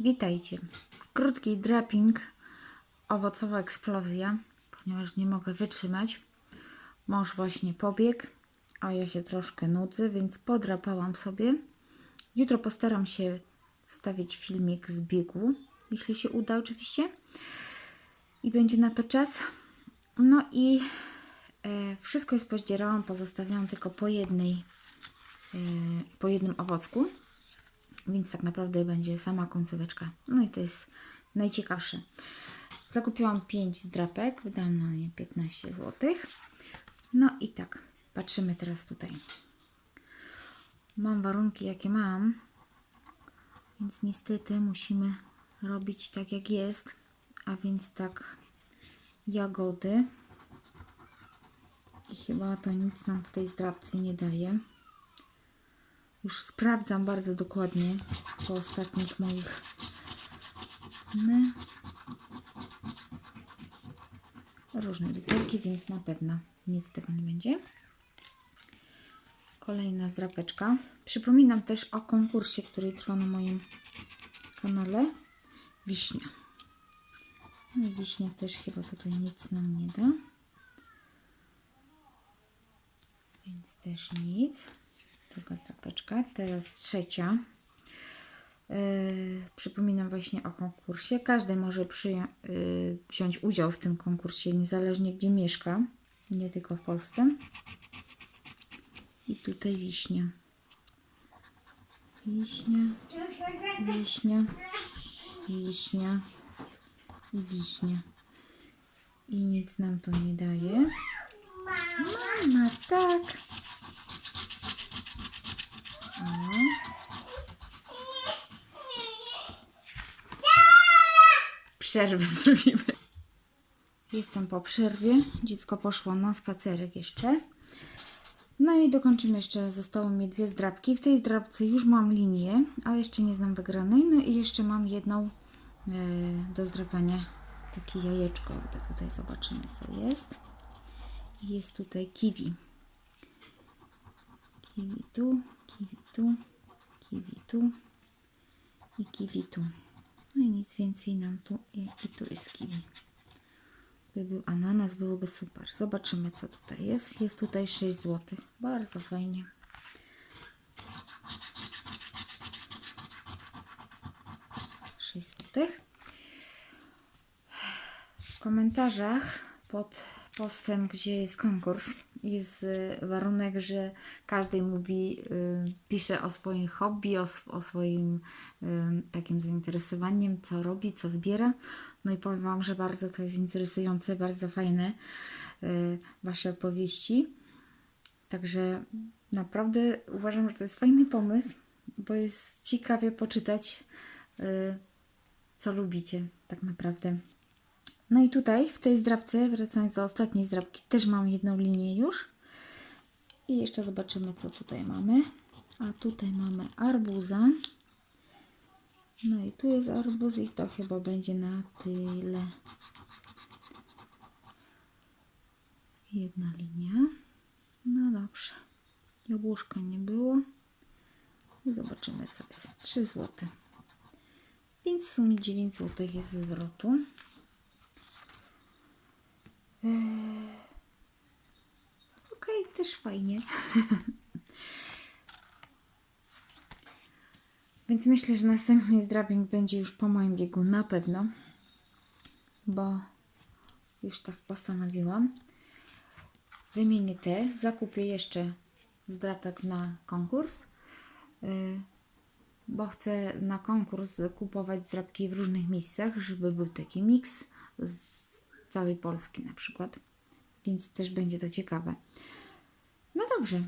Witajcie. Krótki draping, owocowa eksplozja, ponieważ nie mogę wytrzymać. Mąż właśnie pobiegł, a ja się troszkę nudzę, więc podrapałam sobie. Jutro postaram się wstawić filmik z biegu, jeśli się uda oczywiście. I będzie na to czas. No i e, wszystko jest pozdzierałam, pozostawiałam tylko po jednej, e, po jednym owocku. Więc tak naprawdę będzie sama końcóweczka. No i to jest najciekawsze. Zakupiłam 5 drapek, wydałam na nie 15 zł. No i tak, patrzymy teraz tutaj. Mam warunki jakie mam, więc niestety musimy robić tak jak jest, a więc tak jagody. I chyba to nic nam w tej zdrapce nie daje. Już sprawdzam bardzo dokładnie po ostatnich moich. Różne literki, więc na pewno nic z tego nie będzie. Kolejna zdrapeczka. Przypominam też o konkursie, który trwa na moim kanale. Wiśnia. No i wiśnia też chyba tutaj nic nam nie da. Więc też nic. Druga zapeczka. Teraz trzecia. Yy, przypominam właśnie o konkursie. Każdy może przyją- yy, wziąć udział w tym konkursie, niezależnie gdzie mieszka. Nie tylko w Polsce. I tutaj wiśnia. Wiśnia, wiśnia, wiśnia i wiśnia. I nic nam to nie daje. Mama, tak. O. Przerwę zrobimy. Jestem po przerwie. Dziecko poszło na spacerek jeszcze. No i dokończymy jeszcze. Zostały mi dwie zdrabki. W tej zdrabce już mam linię, ale jeszcze nie znam wygranej. No i jeszcze mam jedną e, do zdrapania. Takie jajeczko. Tutaj zobaczymy co jest. Jest tutaj kiwi. Kiwi tu, kiwi tu, kiwi tu i kiwi tu. No i nic więcej nam tu i, tu jest kiwi. Gdyby był ananas, byłoby super. Zobaczymy, co tutaj jest. Jest tutaj 6 zł. Bardzo fajnie. Złotych. W komentarzach pod postem, gdzie jest konkurs, jest y, warunek, że każdy mówi, y, pisze o swoim hobby, o, o swoim y, takim zainteresowaniem, co robi, co zbiera. No i powiem Wam, że bardzo to jest interesujące, bardzo fajne y, Wasze opowieści. Także naprawdę uważam, że to jest fajny pomysł, bo jest ciekawie poczytać, co lubicie tak naprawdę. No i tutaj w tej zdrabce, wracając do ostatniej zdrabki, też mam jedną linię już. I jeszcze zobaczymy, co tutaj mamy. A tutaj mamy arbuza. No i tu jest arbuz i to chyba będzie na tyle. Jedna linia. No dobrze. Jabłuszka nie było. I zobaczymy, co jest. 3 zł. Więc w sumie 9 zł jest zwrotu. Okej, też fajnie. Więc myślę, że następny zdrabing będzie już po moim biegu na pewno, bo już tak postanowiłam. Wymienię te, zakupię jeszcze zdrapek na konkurs, yy, bo chcę na konkurs kupować zdrapki w różnych miejscach, żeby był taki miks całej Polski na przykład. Więc też będzie to ciekawe. No dobrze.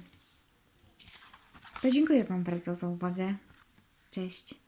To dziękuję Wam bardzo za uwagę. Cześć.